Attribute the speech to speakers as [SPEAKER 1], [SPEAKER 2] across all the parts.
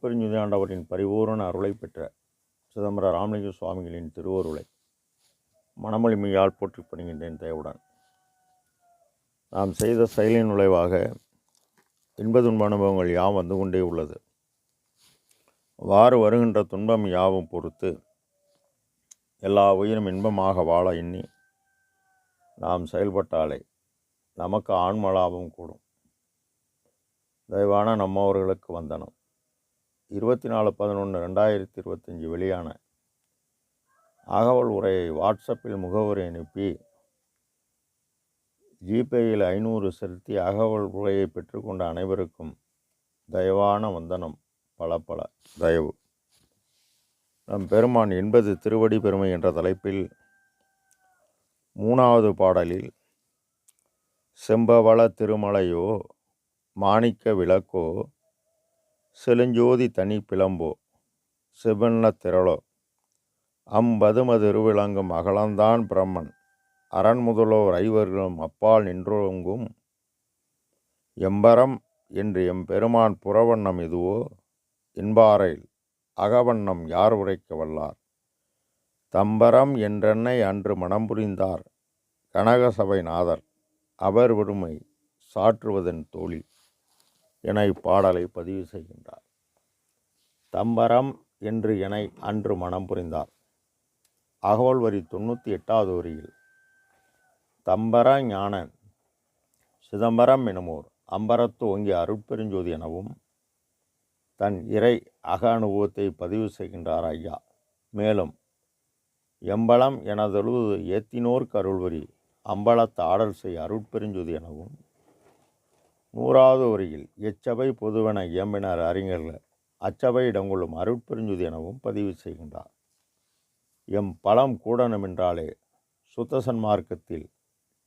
[SPEAKER 1] அருட்பெருஞ்சுதி ஆண்டவரின் பரிபூரண அருளை பெற்ற சிதம்பர ராமலிங்க சுவாமிகளின் திருவருளை மனமொழிமையால் போற்றி பணிகின்றேன் தேவுடன் நாம் செய்த செயலின் நுழைவாக இன்ப துன்ப அனுபவங்கள் யாம் வந்து கொண்டே உள்ளது. வாறு வருகின்ற துன்பம் யாவும் பொறுத்து எல்லா உயிரும் இன்பமாக வாழ எண்ணி நாம் செயல்பட்டாலே நமக்கு ஆன்மலாபம் கூடும். தயவான நம்மவர்களுக்கு வந்தனம். இருபத்தி நாலு பதினொன்று ரெண்டாயிரத்தி இருபத்தஞ்சி வெளியான அகவல் உரையை வாட்ஸ்அப்பில் முகவரி அனுப்பி ஜிபேயில் ஐநூறு செலுத்தி அகவல் உரையை பெற்றுக்கொண்ட அனைவருக்கும் தயவான வந்தனம். பல பல தயவு. நம் பெருமான் எண்பது திருவடி பெருமை என்ற தலைப்பில் மூணாவது பாடலில் செம்பவள திருமலையோ மாணிக்க விளக்கோ செழுஞ்சோதி தனி பிளம்போ செவ்வண்ண திரளோ. அம்பதுமதிருவிளங்கும் அகலந்தான் பிரம்மன். அரண் முதலோர் ஐவர்களும் அப்பால் நின்றோங்கும். எம்பரம் என்று எம்பெருமான் புறவண்ணம் இதுவோ என்பாரைல் அகவண்ணம் யார் உரைக்க வல்லார்? தம்பரம் என்றென்னை அன்று மனம் புரிந்தார் கனகசபை நாதர். அவர் விடுமை சாற்றுவதன் தோழி. என இப்பாடலை பதிவு செய்கின்றார். தம்பரம் என்று என அன்று மனம் புரிந்தார். அகவல் வரி தொண்ணூற்றி எட்டாவது வரியில் தம்பர ஞான சிதம்பரம் எனுமோர் அம்பரத்து ஓங்கிய அருட்பெருஞ்சோதி எனவும் தன் இறை அக அனுபவத்தை பதிவு செய்கின்றார் ஐயா. மேலும் எம்பளம் எனதொழுது ஏத்தினோர் அருள்வரி அம்பலத்தை ஆடல் செய்ய அருட்பெருஞ்சோதி எனவும் நூறாவது வரியில் எச்சபை பொதுவென இயம்பினர் அறிஞர்கள் அச்சபை இடங்கொள்ளும் அருட்பெருஞ்சுதி எனவும் பதிவு செய்கின்றார். எம் பலம் கூடணும் என்றாலே சுத்த சன்மார்க்கத்தில்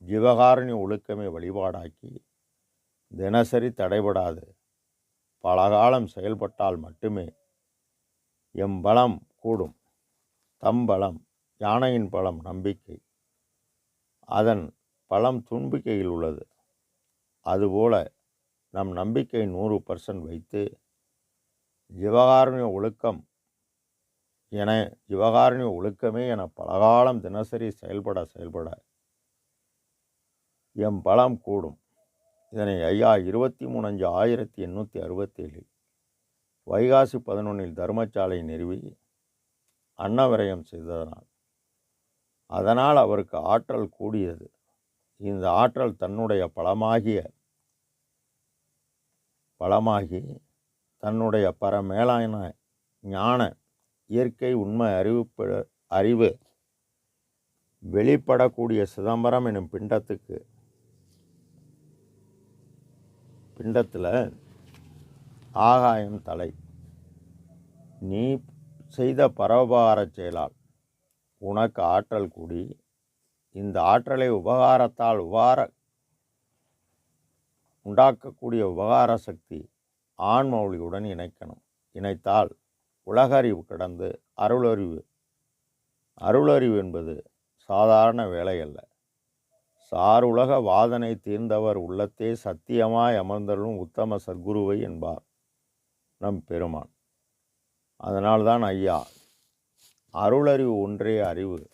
[SPEAKER 1] ஜீவகாரணி ஒழுக்கமே வழிபாடாக்கி தினசரி தடைபடாது பலகாலம் செயல்பட்டால் மட்டுமே எம் பலம் கூடும். தம்பலம் யானையின் பலம் நம்பிக்கை. அதன் பலம் துன்பிக்கையில் உள்ளது. அதுபோல் நம் நம்பிக்கை நூறு பர்சன்ட் வைத்து ஜீவகாருண்ய ஒழுக்கம் என ஜீவகாருண்ய ஒழுக்கமே என பலகாலம் தினசரி செயல்பட செயல்பட எம் பலம் கூடும். இதனை ஐயா இருபத்தி மூணு அஞ்சு ஆயிரத்தி எண்ணூற்றி அறுபத்தேழில் வைகாசி பதினொன்றில் தர்மசாலை நிறுவி அன்னவிரயம் செய்ததனால் அதனால் அவருக்கு ஆற்றல் கூடியது. இந்த ஆற்றல் தன்னுடைய பலமாகிய பலமாகி தன்னுடைய பரமேலான ஞான இயற்கை உண்மை அறிவு அறிவு வெளிப்படக்கூடிய சிதம்பரம் எனும் பிண்டத்துக்கு பிண்டத்தில் ஆகாயம் தலை. நீ செய்த பரோபகார செயலால் உனக்கு ஆற்றல் கூடி இந்த ஆற்றலை உபகாரத்தால் உபகார உண்டாக்கக்கூடிய உபகார சக்தி ஆன்மொழியுடன் இணைக்கணும். இணைத்தால் உலகறிவு கடந்து அருளறிவு அருளறிவு என்பது சாதாரண வேலை அல்ல. உலக வாதனை தீர்ந்தவர் உள்ளத்தே சத்தியமாய் அமர்ந்தருளும் உத்தம சத்குருவை என்பார் நம் பெருமான். அதனால்தான் ஐயா அருளறிவு ஒன்றே அறிவு.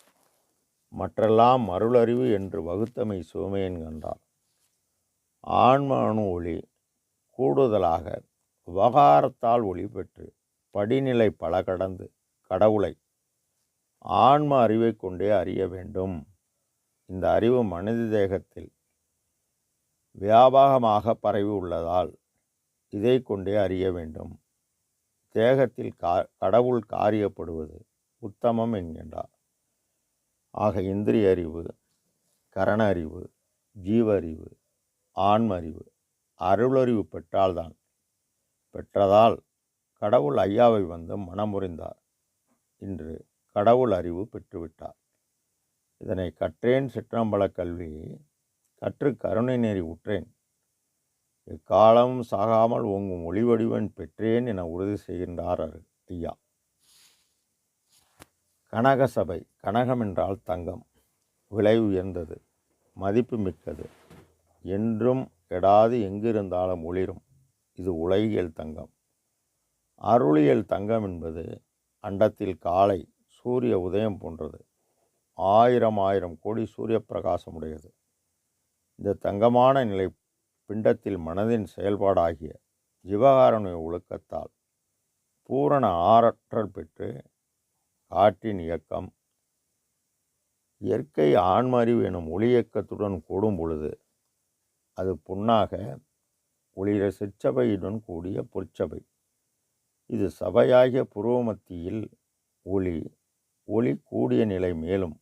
[SPEAKER 1] மற்றெல்லாம் அருளறிவு என்று வகுத்தமை சுவமையன் கண்டார் ஆன்ம அணு ஒளி கூடுதலாக விவகாரத்தால் ஒளி பெற்று படிநிலை பல கடந்து கடவுளை ஆன்ம அறிவை கொண்டே அறிய வேண்டும். இந்த அறிவு மனித தேகத்தில் வியாபகமாக பரவி உள்ளதால் இதை கொண்டே அறிய வேண்டும். தேகத்தில் கா கடவுள் காரியப்படுவது உத்தமம் என்கின்றார். ஆக இந்திரிய அறிவு கரண அறிவு ஜீவறிவு ஆன்மறிவு அருளறிவு பெற்றால்தான். பெற்றதால் கடவுள் ஐயாவை வந்து மனமுறிந்தார். இன்று கடவுள் அறிவு பெற்றுவிட்டார். இதனை கற்றேன் சிற்றம்பல கல்வி கற்று கருணை நெறி உற்றேன். இக்காலம் சாகாமல் ஓங்கும் ஒளிவடிவன் பெற்றேன் என உறுதி செய்கின்றார் அரு- ஐயா. கனக சபை கனகம் என்றால் தங்கம். விலை உயர்ந்தது மதிப்பு மிக்கது. என்றும் கெடாது எங்கிருந்தாலும் ஒளிரும். இது உலகியல் தங்கம். அருளியல் தங்கம் என்பது அண்டத்தில் காலை சூரிய உதயம் போன்றது. ஆயிரம் ஆயிரம் கோடி சூரிய பிரகாசமுடையது இந்த தங்கமான நிலை பிண்டத்தில் மனதின் செயல்பாடாகிய ஜீவகாருண்ய ஒழுக்கத்தால் பூரண ஆற்றல் பெற்று காற்றின் இயக்கம். இயற்கை ஆன்மறிவு எனும் ஒளி இயக்கத்துடன் கூடும் பொழுது அது புண்ணாக ஒளிர சிற்சபையுடன் கூடிய பொற்சபை. இது சபையாகிய புருவமத்தியில் ஒளி ஒளி கூடிய நிலை மேலும்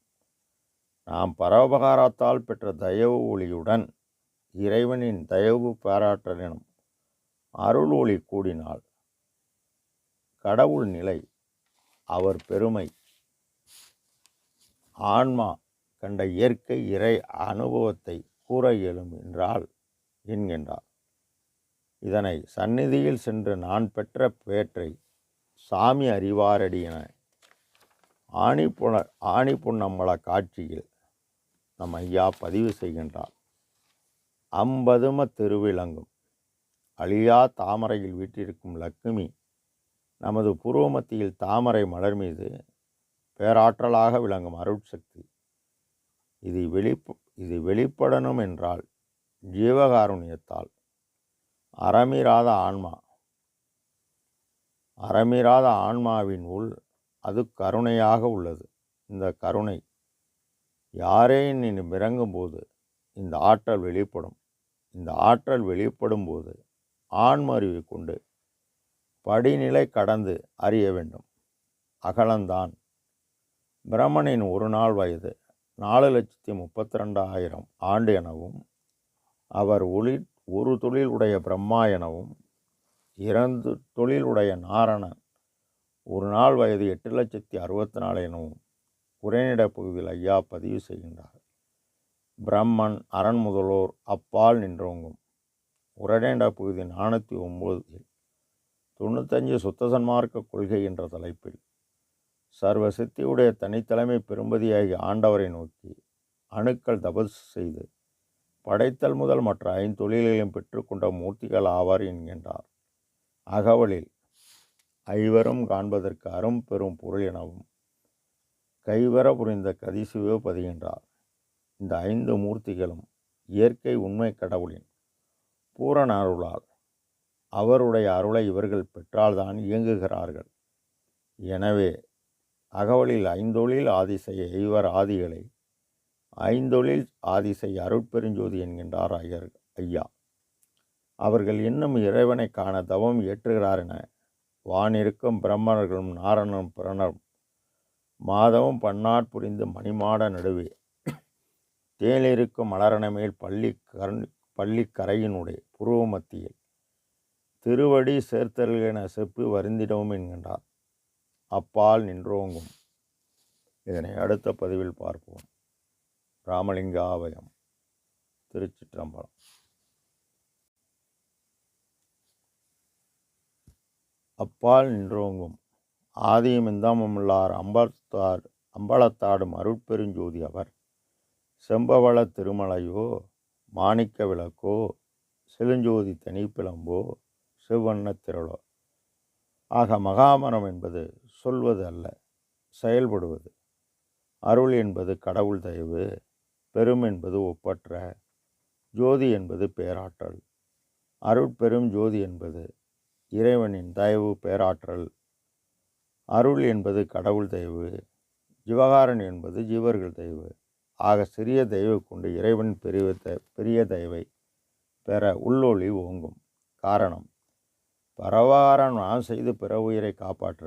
[SPEAKER 1] நாம் பரோபகாரத்தால் பெற்ற தயவு ஒளியுடன் இறைவனின் தயவு பாராட்டல் எனும் அருள் ஒளி கூடினால் கடவுள் நிலை அவர் பெருமை. ஆன்மா கண்ட இயற்கை இறை அனுபவத்தை கூற இயலும் என்றால் என்கின்றார். இதனை சந்நிதியில் சென்று நான் பெற்ற பேற்றை சாமி அறிவாரடி என ஆணிப்புண புன காட்சியில் நம் ஐயா பதிவு செய்கின்றார். அம்பதும திருவிலங்கும் அழியா தாமரையில் வீட்டிருக்கும் லக்குமி நமது பூர்வ மத்தியில் தாமரை மலர் மீது பேராற்றலாக விளங்கும் அருட்சக்தி. இது வெளிப்பு இது வெளிப்படணும் என்றால் ஜீவகாருண்யத்தால். அறமீறாத ஆன்மா. அறமீறாத ஆன்மாவின் உள் அது கருணையாக உள்ளது. இந்த கருணை யாரே நீ இறங்கும்போது இந்த ஆற்றல் வெளிப்படும். இந்த ஆற்றல் வெளிப்படும் போது ஆன்மறிவை கொண்டு படிநிலை கடந்து அறிய வேண்டும். அகலந்தான். பிரம்மனின் ஒரு நாள் வயது நாலு லட்சத்தி முப்பத்தி ரெண்டாயிரம் ஆண்டு எனவும் அவர் ஒளி ஒரு தொழிலுடைய பிரம்மா எனவும் இரண்டு தொழிலுடைய நாரணன் ஒரு நாள் வயது எட்டு லட்சத்தி அறுபத்தி நாலு எனவும் உரைநிட பகுதியில் ஐயா பதிவு செய்கின்றார். பிரம்மன் அரண் முதலோர் அப்பால் நின்றோங்கும். உரைநேண்ட பகுதி நானூற்றி ஒம்பது தொண்ணூத்தஞ்சு சுத்த சன்மார்க்க கொள்கை என்ற தலைப்பில் சர்வ சித்தியுடைய தனித்தலைமை பெரும்பதியாகி ஆண்டவரை நோக்கி அணுக்கள் தபஸ் செய்து படைத்தல் முதல் மற்ற ஐந்தொழில்களையும் பெற்றுக்கொண்ட மூர்த்திகள் ஆவார் என்கின்றார். அகவலில் ஐவரும் காண்பதற்கு அரும் பெரும் பொருள் எனவும் கைவர புரிந்த கதிசுவே பதிகின்றார். இந்த ஐந்து மூர்த்திகளும் இயற்கை உண்மை கடவுளின் பூரண அருளால் அவருடைய அருளை இவர்கள் பெற்றால்தான் இயங்குகிறார்கள். எனவே அகவலில் ஐந்தொழில் ஆதிசெய்ய ஐவர் ஆதிகளை ஐந்தொழில் ஆதிசை அருட்பெருஞ்சோதி என்கின்றார் ஐயர் ஐயா. அவர்கள் இன்னும் இறைவனை காண தவம் ஏற்றுகிறார் என வானிருக்கும் பிரம்மர்களும் நாரணனும் பிரணரும் மாதவும் பன்னாட் புரிந்து மணிமாட நடுவே தேனிருக்கும் மலரண மேல் பள்ளி கரண் பள்ளி கரையினுடைய புருவ மத்தியில் திருவடி சேர்த்தல்கன செப்பு வருந்திடவும் என்கின்றார். அப்பால் நின்றோங்கும். இதனை அடுத்த பதிவில் பார்ப்போம். ராமலிங்காவயம் திருச்சிற்றம்பலம். அப்பால் நின்றோங்கும். ஆதியும் இந்தாமமுள்ளார் அம்பலத்தார் அம்பலத்தாடும் அருட்பெருஞ்சோதி அவர். செம்பவள திருமலையோ மாணிக்க விளக்கோ செழுஞ்சோதி தனிப்பிளம்போ செவ்வண்ணத் திரளோ ஆக மகாமனம் என்பது சொல்வது அல்ல செயல்படுவது. அருள் என்பது கடவுள் தயவு பெரும் என்பது ஒப்பற்ற ஜோதி என்பது பேராற்றல். அருட்பெரும் ஜோதி என்பது இறைவனின் தயவு பேராற்றல். அருள் என்பது கடவுள் தயவு ஜிவகாரன் என்பது ஜீவர்கள் தயவு. ஆக சிறிய தயவு கொண்டு இறைவன் பெரிய த- பெரிய தயவை பெற உள்ளொளி ஓங்கும் காரணம். பரவாரம் நாம் செய்து பிற உயிரை காப்பாற்ற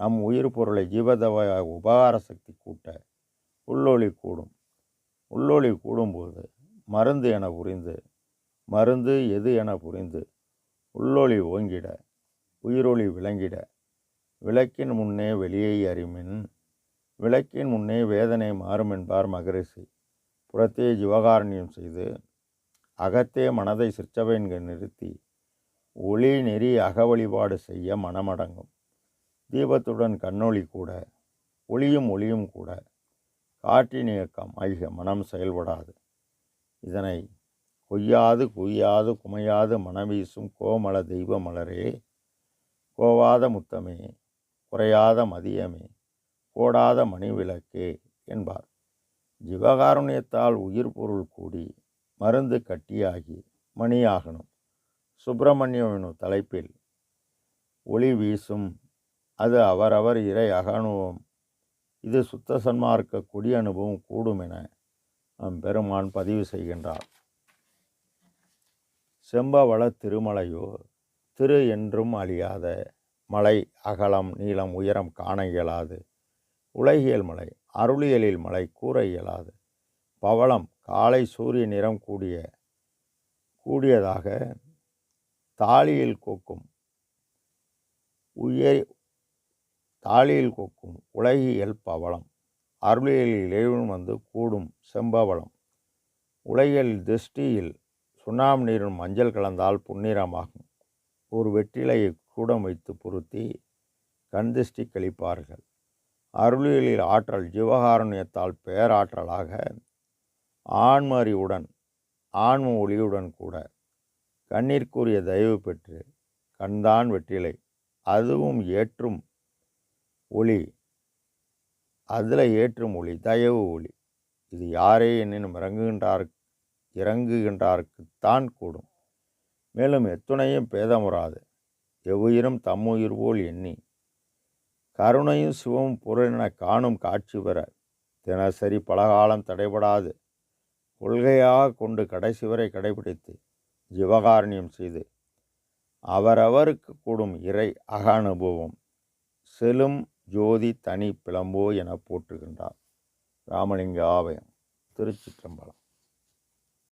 [SPEAKER 1] நம் உயிர் பொருளை ஜீவதவ உபகார சக்தி கூட்ட உள்ளொளி கூடும். உள்ளொளி கூடும்போது மருந்து என புரிந்து மருந்து எது என புரிந்து உள்ளொளி ஓங்கிட உயிரொளி விளங்கிட. விளக்கின் முன்னே வெளியை அறிமின் விளக்கின் முன்னே வேதனை மாறும் என்பார் மகரிஷி. புறத்தே ஜீவகாரண்யம் செய்து அகத்தே மனதை சிற்சபைன்கு நிறுத்தி ஒளி நெறி அக வழிபாடு செய்ய மனமடங்கும். தீபத்துடன் கண்ணொளி கூட ஒளியும் ஒளியும் கூட காற்றின் இயக்கம் அழிக மனம் செயல்படாது. இதனை கொய்யாது குய்யாது குமையாது மனவீசும் கோமல தெய்வ மலரே. கோவாத முத்தமே குறையாத மதியமே கோடாத மணிவிளக்கே என்பார். ஜீவகாருண்யத்தால் உயிர் பொருள் கூடி மருந்து கட்டியாகி மணியாகணும். சுப்பிரமணியம் எனும் தலைப்பில் ஒளி வீசும் அது அவரவர் இறை அகனுவம் இது சுத்த சன்மார்க்க கொடி அனுபவம் கூடும் என நம் பெருமான் பதிவு செய்கின்றார். செம்பவள திருமலையோ திரு என்றும் அழியாத மலை அகலம் நீளம் உயரம் காண இயலாது. உலகியல் மலை அருளியலில் மலை கூற இயலாது. பவளம் காலை சூரிய நிறம் கூடிய கூடியதாக தாலியில் கொக்கும். உயர் தாலியில் கொக்கும். உலகியல் பவளம் அருளியல் இறைவன் வந்து கூடும் செம்பவளம் உலகியல் திருஷ்டியில் சுண்ணாம்பு நீரும் மஞ்சள் கலந்தால் புன்னிறமாகும். ஒரு வெற்றிலையை கூடம் வைத்து பொருத்தி கண் திருஷ்டி கழிப்பார்கள். அருளியலில் ஆற்றல் ஜீவகாருண்யத்தால் பேராற்றலாக ஆண்மறிவுடன் ஆன்ம ஒளியுடன் கூட கண்ணிற்குரிய தயவு பெற்று கண்தான் வெற்றிலை அதுவும் ஏற்றும் ஒளி. அதில் ஏற்றும் ஒளி தயவு ஒளி. இது யாரே என்னினும் இறங்குகின்றார் இறங்குகின்றார்க்குத்தான் கூடும். மேலும் எத்துணையும் பேதமுறாது எவ்வுயிரும் தம்முயிர் போல் எண்ணி. கருணையும் சிவமும் பொருளென காணும் காட்சி பெற தினசரி பலகாலம் தடைபடாது. கொள்கையாக கொண்டு கடைசி வரை கடைபிடித்து ஜீவகாரண்யம் செய்து அவரவருக்கு கூடும் இறை அக அனுபவம் செலும் ஜோதி தனி பிளம்போ என போற்றுகின்றார். ராமலிங்க ஆலயம் திருச்சிற்றம்பலம்.